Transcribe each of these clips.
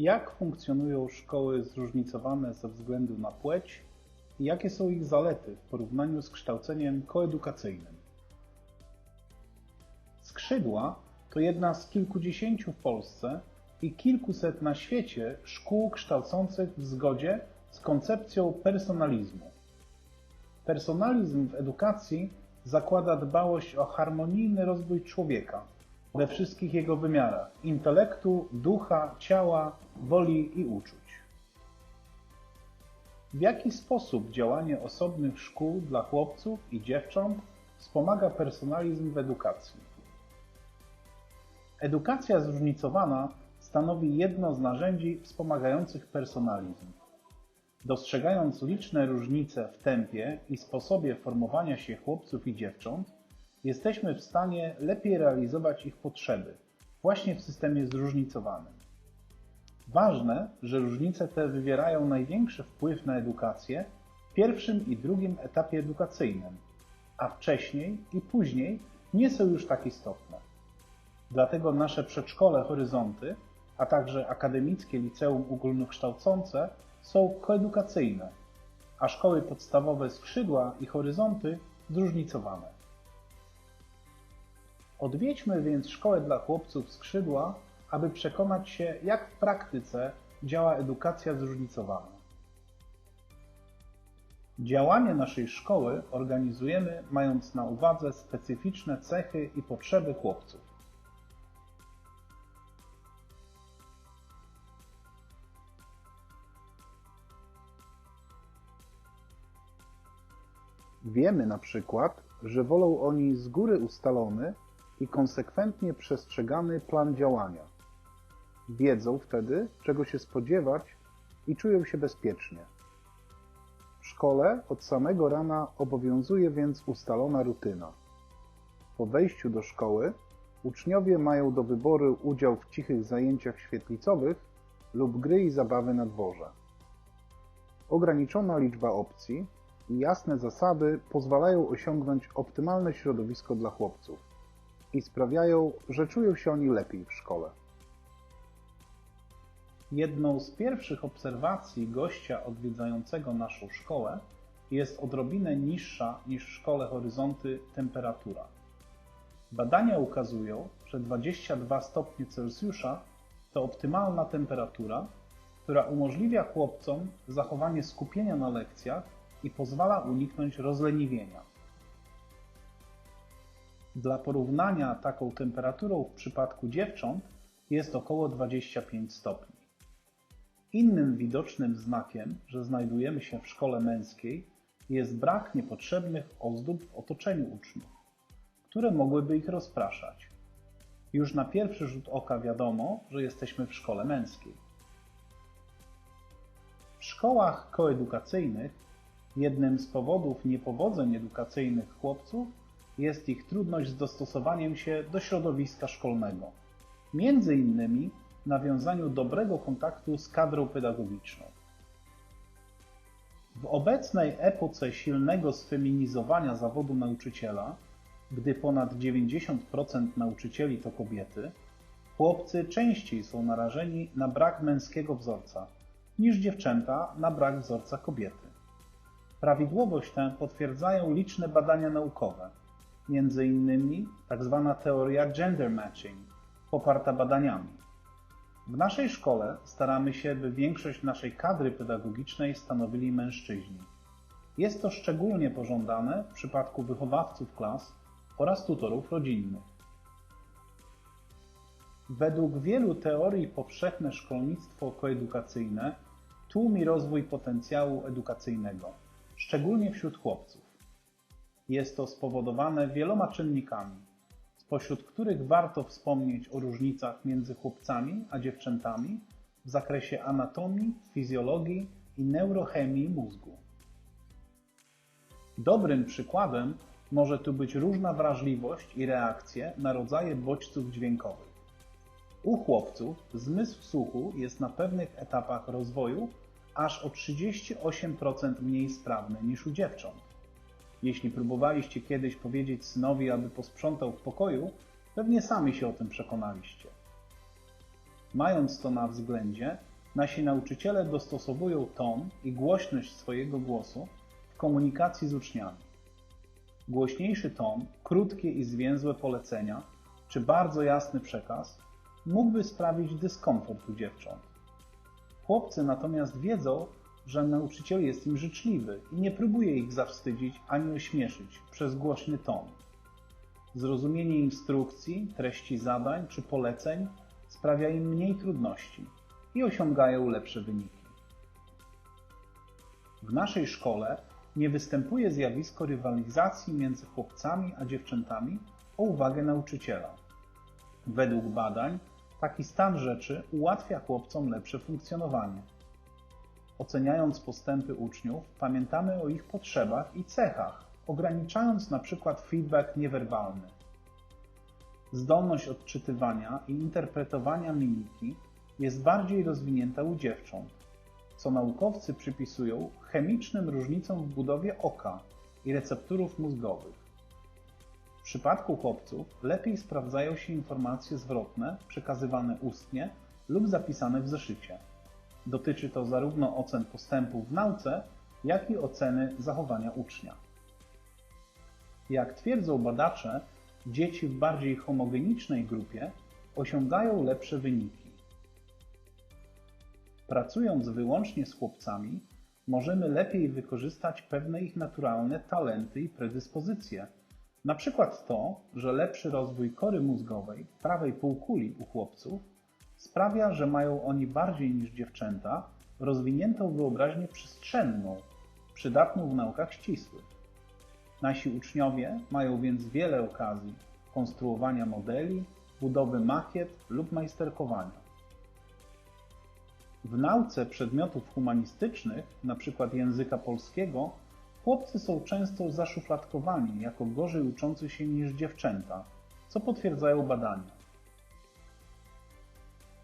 Jak funkcjonują szkoły zróżnicowane ze względu na płeć i jakie są ich zalety w porównaniu z kształceniem koedukacyjnym? Skrzydła to jedna z kilkudziesięciu w Polsce i kilkuset na świecie szkół kształcących w zgodzie z koncepcją personalizmu. Personalizm w edukacji zakłada dbałość o harmonijny rozwój człowieka we wszystkich jego wymiarach intelektu, ducha, ciała, woli i uczuć. W jaki sposób działanie osobnych szkół dla chłopców i dziewcząt wspomaga personalizm w edukacji? Edukacja zróżnicowana stanowi jedno z narzędzi wspomagających personalizm. Dostrzegając liczne różnice w tempie i sposobie formowania się chłopców i dziewcząt, jesteśmy w stanie lepiej realizować ich potrzeby, właśnie w systemie zróżnicowanym. Ważne, że różnice te wywierają największy wpływ na edukację w pierwszym i drugim etapie edukacyjnym, a wcześniej i później nie są już tak istotne. Dlatego nasze przedszkole Horyzonty, a także akademickie liceum ogólnokształcące są koedukacyjne, a szkoły podstawowe Skrzydła i Horyzonty zróżnicowane. Odwiedźmy więc szkołę dla chłopców Skrzydła, aby przekonać się, jak w praktyce działa edukacja zróżnicowana. Działanie naszej szkoły organizujemy mając na uwadze specyficzne cechy i potrzeby chłopców. Wiemy na przykład, że wolą oni z góry ustalony i konsekwentnie przestrzegany plan działania. Wiedzą wtedy, czego się spodziewać i czują się bezpiecznie. W szkole od samego rana obowiązuje więc ustalona rutyna. Po wejściu do szkoły uczniowie mają do wyboru udział w cichych zajęciach świetlicowych lub gry i zabawy na dworze. Ograniczona liczba opcji i jasne zasady pozwalają osiągnąć optymalne środowisko dla chłopców i sprawiają, że czują się oni lepiej w szkole. Jedną z pierwszych obserwacji gościa odwiedzającego naszą szkołę jest odrobinę niższa niż w szkole Horyzonty temperatura. Badania ukazują, że 22 stopnie Celsjusza to optymalna temperatura, która umożliwia chłopcom zachowanie skupienia na lekcjach i pozwala uniknąć rozleniwienia. Dla porównania taką temperaturą w przypadku dziewcząt jest około 25 stopni. Innym widocznym znakiem, że znajdujemy się w szkole męskiej, jest brak niepotrzebnych ozdób w otoczeniu uczniów, które mogłyby ich rozpraszać. Już na pierwszy rzut oka wiadomo, że jesteśmy w szkole męskiej. W szkołach koedukacyjnych jednym z powodów niepowodzeń edukacyjnych chłopców jest ich trudność z dostosowaniem się do środowiska szkolnego. Między innymi nawiązaniu dobrego kontaktu z kadrą pedagogiczną. W obecnej epoce silnego sfeminizowania zawodu nauczyciela, gdy ponad 90% nauczycieli to kobiety, chłopcy częściej są narażeni na brak męskiego wzorca niż dziewczęta na brak wzorca kobiety. Prawidłowość tę potwierdzają liczne badania naukowe, między innymi tzw. Tak teoria gender matching, poparta badaniami. W naszej szkole staramy się, by większość naszej kadry pedagogicznej stanowili mężczyźni. Jest to szczególnie pożądane w przypadku wychowawców klas oraz tutorów rodzinnych. Według wielu teorii powszechne szkolnictwo koedukacyjne tłumi rozwój potencjału edukacyjnego, szczególnie wśród chłopców. Jest to spowodowane wieloma czynnikami, spośród których warto wspomnieć o różnicach między chłopcami a dziewczętami w zakresie anatomii, fizjologii i neurochemii mózgu. Dobrym przykładem może tu być różna wrażliwość i reakcje na rodzaje bodźców dźwiękowych. U chłopców zmysł słuchu jest na pewnych etapach rozwoju aż o 38% mniej sprawny niż u dziewcząt. Jeśli próbowaliście kiedyś powiedzieć synowi, aby posprzątał w pokoju, pewnie sami się o tym przekonaliście. Mając to na względzie, nasi nauczyciele dostosowują ton i głośność swojego głosu w komunikacji z uczniami. Głośniejszy ton, krótkie i zwięzłe polecenia, czy bardzo jasny przekaz mógłby sprawić dyskomfort u dziewcząt. Chłopcy natomiast wiedzą, że nauczyciel jest im życzliwy i nie próbuje ich zawstydzić ani ośmieszyć przez głośny ton. Zrozumienie instrukcji, treści zadań czy poleceń sprawia im mniej trudności i osiągają lepsze wyniki. W naszej szkole nie występuje zjawisko rywalizacji między chłopcami a dziewczętami o uwagę nauczyciela. Według badań taki stan rzeczy ułatwia chłopcom lepsze funkcjonowanie. Oceniając postępy uczniów, pamiętamy o ich potrzebach i cechach, ograniczając na przykład feedback niewerbalny. Zdolność odczytywania i interpretowania mimiki jest bardziej rozwinięta u dziewcząt, co naukowcy przypisują chemicznym różnicom w budowie oka i receptorów mózgowych. W przypadku chłopców lepiej sprawdzają się informacje zwrotne przekazywane ustnie lub zapisane w zeszycie. Dotyczy to zarówno ocen postępu w nauce, jak i oceny zachowania ucznia. Jak twierdzą badacze, dzieci w bardziej homogenicznej grupie osiągają lepsze wyniki. Pracując wyłącznie z chłopcami, możemy lepiej wykorzystać pewne ich naturalne talenty i predyspozycje. Na przykład to, że lepszy rozwój kory mózgowej prawej półkuli u chłopców sprawia, że mają oni bardziej niż dziewczęta rozwiniętą wyobraźnię przestrzenną, przydatną w naukach ścisłych. Nasi uczniowie mają więc wiele okazji konstruowania modeli, budowy makiet lub majsterkowania. W nauce przedmiotów humanistycznych, np. języka polskiego, chłopcy są często zaszufladkowani jako gorzej uczący się niż dziewczęta, co potwierdzają badania.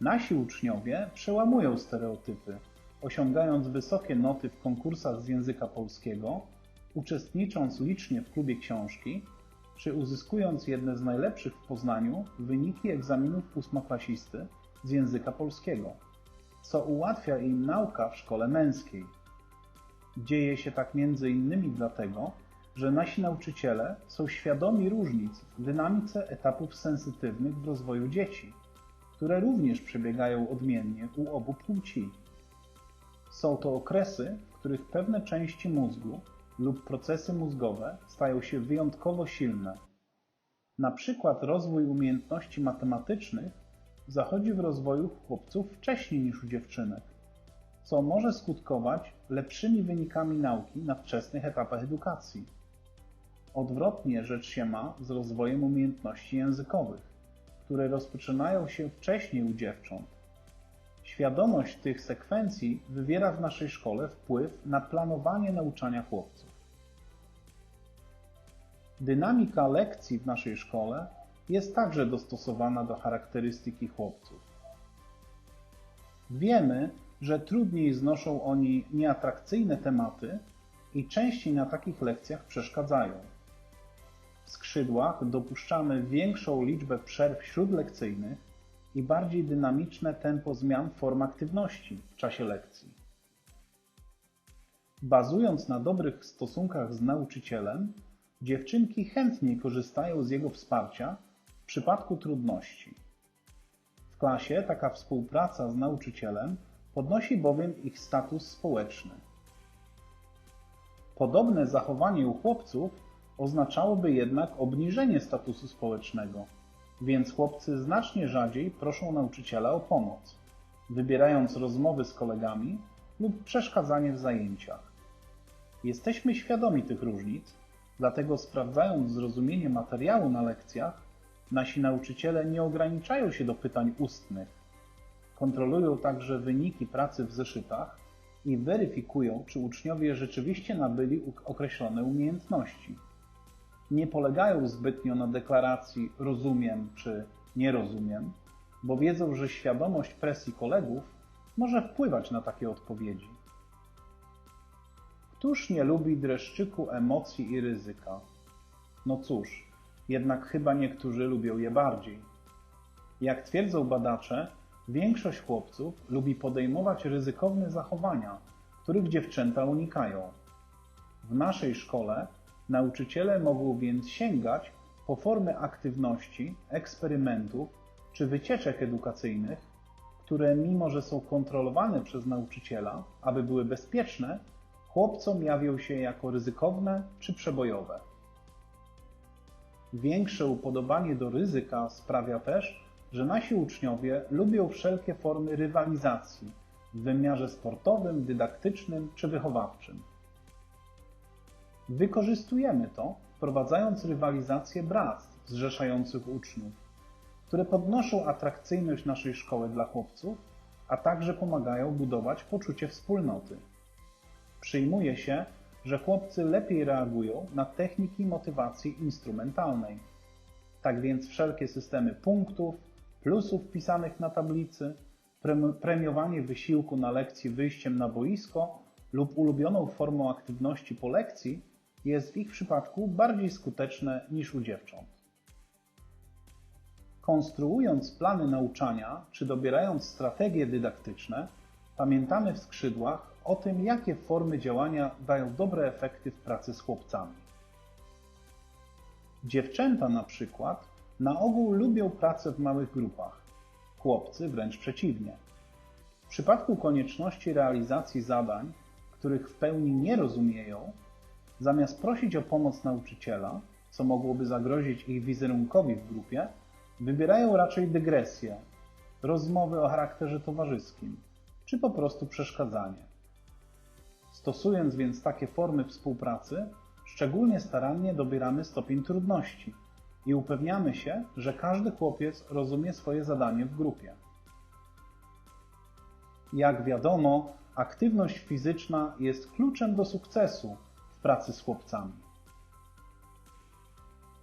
Nasi uczniowie przełamują stereotypy, osiągając wysokie noty w konkursach z języka polskiego, uczestnicząc licznie w klubie książki, czy uzyskując jedne z najlepszych w Poznaniu wyniki egzaminów ósmoklasisty z języka polskiego, co ułatwia im nauka w szkole męskiej. Dzieje się tak innymi dlatego, że nasi nauczyciele są świadomi różnic w dynamice etapów sensytywnych w rozwoju dzieci, które również przebiegają odmiennie u obu płci. Są to okresy, w których pewne części mózgu lub procesy mózgowe stają się wyjątkowo silne. Na przykład rozwój umiejętności matematycznych zachodzi w rozwoju chłopców wcześniej niż u dziewczynek, co może skutkować lepszymi wynikami nauki na wczesnych etapach edukacji. Odwrotnie rzecz się ma z rozwojem umiejętności językowych, które rozpoczynają się wcześniej u dziewcząt. Świadomość tych sekwencji wywiera w naszej szkole wpływ na planowanie nauczania chłopców. Dynamika lekcji w naszej szkole jest także dostosowana do charakterystyki chłopców. Wiemy, że trudniej znoszą oni nieatrakcyjne tematy i częściej na takich lekcjach przeszkadzają. Skrzydłach dopuszczamy większą liczbę przerw śródlekcyjnych i bardziej dynamiczne tempo zmian form aktywności w czasie lekcji. Bazując na dobrych stosunkach z nauczycielem, dziewczynki chętniej korzystają z jego wsparcia w przypadku trudności. W klasie taka współpraca z nauczycielem podnosi bowiem ich status społeczny. Podobne zachowanie u chłopców oznaczałoby jednak obniżenie statusu społecznego, więc chłopcy znacznie rzadziej proszą nauczyciela o pomoc, wybierając rozmowy z kolegami lub przeszkadzanie w zajęciach. Jesteśmy świadomi tych różnic, dlatego sprawdzając zrozumienie materiału na lekcjach, Nasi nauczyciele nie ograniczają się do pytań ustnych. Kontrolują także wyniki pracy w zeszytach i weryfikują, czy uczniowie rzeczywiście nabyli określone umiejętności. Nie polegają zbytnio na deklaracji rozumiem czy nie rozumiem, bo wiedzą, że świadomość presji kolegów może wpływać na takie odpowiedzi. Któż nie lubi dreszczyku emocji i ryzyka? No cóż, jednak chyba niektórzy lubią je bardziej. Jak twierdzą badacze, Większość chłopców lubi podejmować ryzykowne zachowania, których dziewczęta unikają. W naszej szkole nauczyciele mogą więc sięgać po formy aktywności, eksperymentów czy wycieczek edukacyjnych, które mimo że są kontrolowane przez nauczyciela, aby były bezpieczne, chłopcom jawią się jako ryzykowne czy przebojowe. Większe upodobanie do ryzyka sprawia też, że nasi uczniowie lubią wszelkie formy rywalizacji w wymiarze sportowym, dydaktycznym czy wychowawczym. Wykorzystujemy to, wprowadzając rywalizację bractw zrzeszających uczniów, które podnoszą atrakcyjność naszej szkoły dla chłopców, a także pomagają budować poczucie wspólnoty. Przyjmuje się, że chłopcy lepiej reagują na techniki motywacji instrumentalnej. Tak więc wszelkie systemy punktów, plusów wpisanych na tablicy, premiowanie wysiłku na lekcji wyjściem na boisko lub ulubioną formą aktywności po lekcji jest w ich przypadku bardziej skuteczne niż u dziewcząt. Konstruując plany nauczania czy dobierając strategie dydaktyczne, pamiętamy w skrzydłach o tym, jakie formy działania dają dobre efekty w pracy z chłopcami. Dziewczęta na przykład na ogół lubią pracę w małych grupach, chłopcy wręcz przeciwnie. W przypadku konieczności realizacji zadań, których w pełni nie rozumieją, zamiast prosić o pomoc nauczyciela, co mogłoby zagrozić ich wizerunkowi w grupie, wybierają raczej dygresję, rozmowy o charakterze towarzyskim, czy po prostu przeszkadzanie. Stosując więc takie formy współpracy, szczególnie starannie dobieramy stopień trudności i upewniamy się, że każdy chłopiec rozumie swoje zadanie w grupie. Jak wiadomo, aktywność fizyczna jest kluczem do sukcesu w pracy z chłopcami.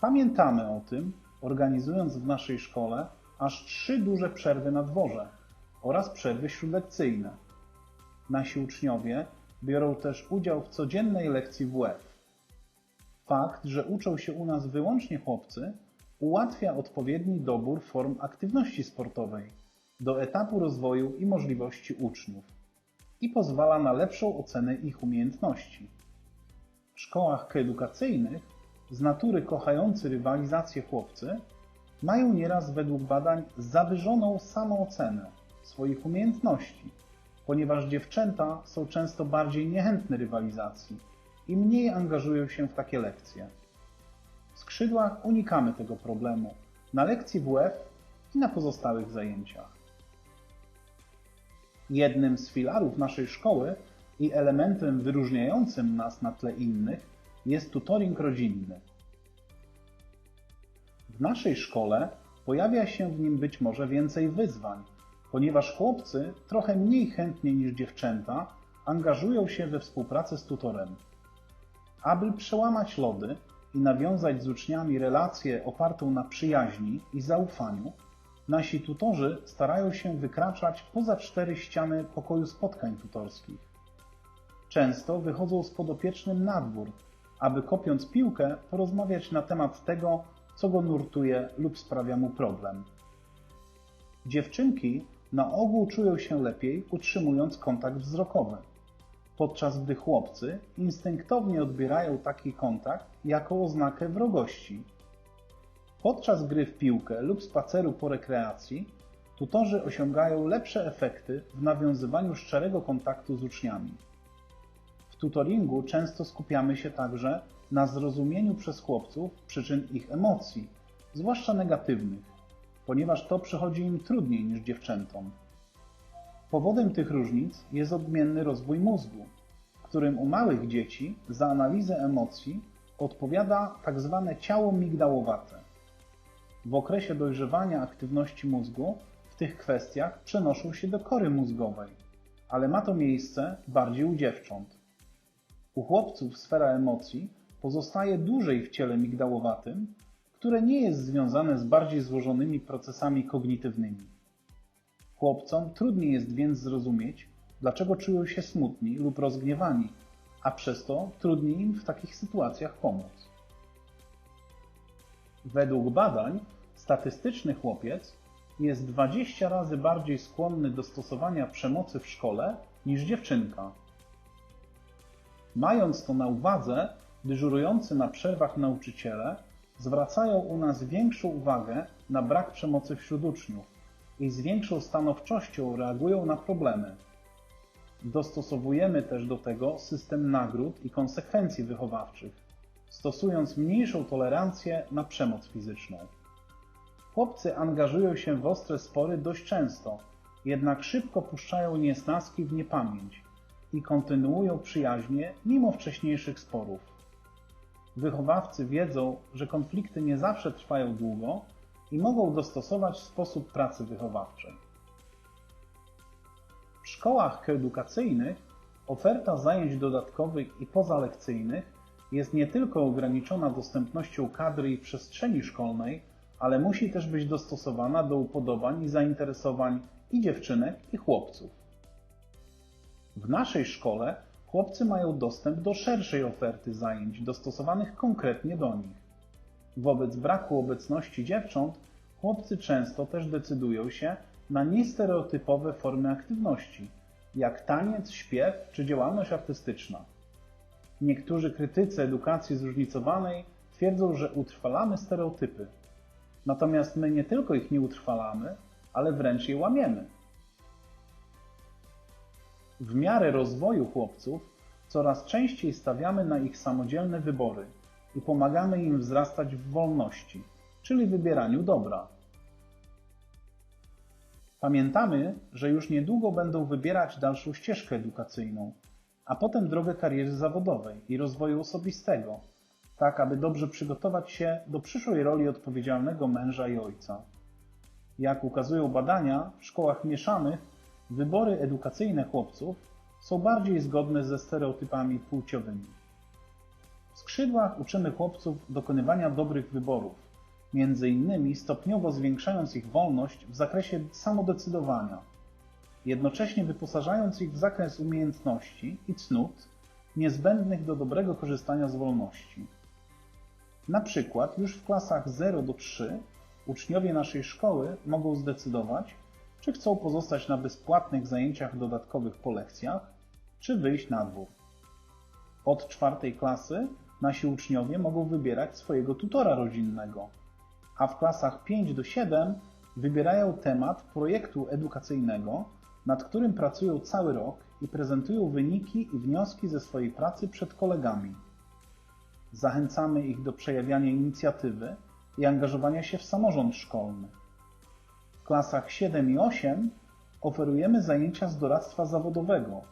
Pamiętamy o tym, organizując w naszej szkole aż trzy duże przerwy na dworze oraz przerwy śródlekcyjne. Nasi uczniowie biorą też udział w codziennej lekcji WF. Fakt, że uczą się u nas wyłącznie chłopcy, ułatwia odpowiedni dobór form aktywności sportowej do etapu rozwoju i możliwości uczniów i pozwala na lepszą ocenę ich umiejętności. W szkołach koedukacyjnych z natury kochający rywalizację chłopcy mają nieraz według badań zawyżoną samoocenę swoich umiejętności, ponieważ dziewczęta są często bardziej niechętne rywalizacji i mniej angażują się w takie lekcje. W skrzydłach unikamy tego problemu na lekcji WF i na pozostałych zajęciach. Jednym z filarów naszej szkoły i elementem wyróżniającym nas na tle innych jest tutoring rodzinny. W naszej szkole pojawia się w nim być może więcej wyzwań, ponieważ chłopcy trochę mniej chętnie niż dziewczęta angażują się we współpracę z tutorem. Aby przełamać lody i nawiązać z uczniami relację opartą na przyjaźni i zaufaniu, nasi tutorzy starają się wykraczać poza cztery ściany pokoju spotkań tutorskich. Często wychodzą z podopiecznym na dwór, aby kopiąc piłkę porozmawiać na temat tego, co go nurtuje lub sprawia mu problem. Dziewczynki na ogół czują się lepiej utrzymując kontakt wzrokowy, podczas gdy chłopcy instynktownie odbierają taki kontakt jako oznakę wrogości. Podczas gry w piłkę lub spaceru po rekreacji tutorzy osiągają lepsze efekty w nawiązywaniu szczerego kontaktu z uczniami. Tutoringu często skupiamy się także na zrozumieniu przez chłopców przyczyn ich emocji, zwłaszcza negatywnych, ponieważ to przychodzi im trudniej niż dziewczętom. Powodem tych różnic jest odmienny rozwój mózgu, którym u małych dzieci za analizę emocji odpowiada tzw. Tak ciało migdałowate. W okresie dojrzewania aktywności mózgu w tych kwestiach przenoszą się do kory mózgowej, ale ma to miejsce bardziej u dziewcząt. U chłopców sfera emocji pozostaje dłużej w ciele migdałowatym, które nie jest związane z bardziej złożonymi procesami kognitywnymi. Chłopcom trudniej jest więc zrozumieć, dlaczego czują się smutni lub rozgniewani, a przez to trudniej im w takich sytuacjach pomóc. Według badań statystyczny chłopiec jest 20 razy bardziej skłonny do stosowania przemocy w szkole niż dziewczynka. Mając to na uwadze, dyżurujący na przerwach nauczyciele zwracają u nas większą uwagę na brak przemocy wśród uczniów i z większą stanowczością reagują na problemy. Dostosowujemy też do tego system nagród i konsekwencji wychowawczych, stosując mniejszą tolerancję na przemoc fizyczną. Chłopcy angażują się w ostre spory dość często, jednak szybko puszczają niesnaski w niepamięć i kontynuują przyjaźnie mimo wcześniejszych sporów. Wychowawcy wiedzą, że konflikty nie zawsze trwają długo i mogą dostosować sposób pracy wychowawczej. W szkołach koedukacyjnych oferta zajęć dodatkowych i pozalekcyjnych jest nie tylko ograniczona dostępnością kadry i przestrzeni szkolnej, ale musi też być dostosowana do upodobań i zainteresowań i dziewczynek, i chłopców. W naszej szkole chłopcy mają dostęp do szerszej oferty zajęć dostosowanych konkretnie do nich. Wobec braku obecności dziewcząt, chłopcy często też decydują się na niestereotypowe formy aktywności, jak taniec, śpiew czy działalność artystyczna. Niektórzy krytycy edukacji zróżnicowanej twierdzą, że utrwalamy stereotypy. Natomiast my nie tylko ich nie utrwalamy, ale wręcz je łamiemy. W miarę rozwoju chłopców coraz częściej stawiamy na ich samodzielne wybory i pomagamy im wzrastać w wolności, czyli wybieraniu dobra. Pamiętamy, że już niedługo będą wybierać dalszą ścieżkę edukacyjną, a potem drogę kariery zawodowej i rozwoju osobistego, tak aby dobrze przygotować się do przyszłej roli odpowiedzialnego męża i ojca. Jak ukazują badania, w szkołach mieszanych wybory edukacyjne chłopców są bardziej zgodne ze stereotypami płciowymi. W skrzydłach uczymy chłopców dokonywania dobrych wyborów, między innymi stopniowo zwiększając ich wolność w zakresie samodecydowania, jednocześnie wyposażając ich w zakres umiejętności i cnót niezbędnych do dobrego korzystania z wolności. Na przykład już w klasach 0 do 3 uczniowie naszej szkoły mogą zdecydować, czy chcą pozostać na bezpłatnych zajęciach dodatkowych po lekcjach, czy wyjść na dwór. Od czwartej klasy nasi uczniowie mogą wybierać swojego tutora rodzinnego, a w klasach 5 do 7 wybierają temat projektu edukacyjnego, nad którym pracują cały rok i prezentują wyniki i wnioski ze swojej pracy przed kolegami. Zachęcamy ich do przejawiania inicjatywy i angażowania się w samorząd szkolny. Klasach 7 i 8 oferujemy zajęcia z doradztwa zawodowego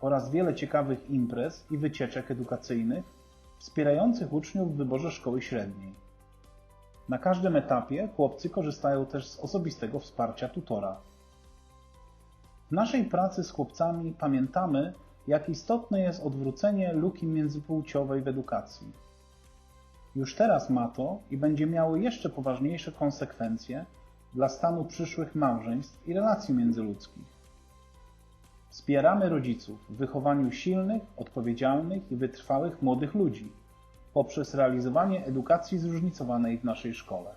oraz wiele ciekawych imprez i wycieczek edukacyjnych wspierających uczniów w wyborze szkoły średniej. Na każdym etapie chłopcy korzystają też z osobistego wsparcia tutora. W naszej pracy z chłopcami pamiętamy, jak istotne jest odwrócenie luki międzypłciowej w edukacji. Już teraz ma to i będzie miało jeszcze poważniejsze konsekwencje dla stanu przyszłych małżeństw i relacji międzyludzkich. Wspieramy rodziców w wychowaniu silnych, odpowiedzialnych i wytrwałych młodych ludzi poprzez realizowanie edukacji zróżnicowanej w naszej szkole.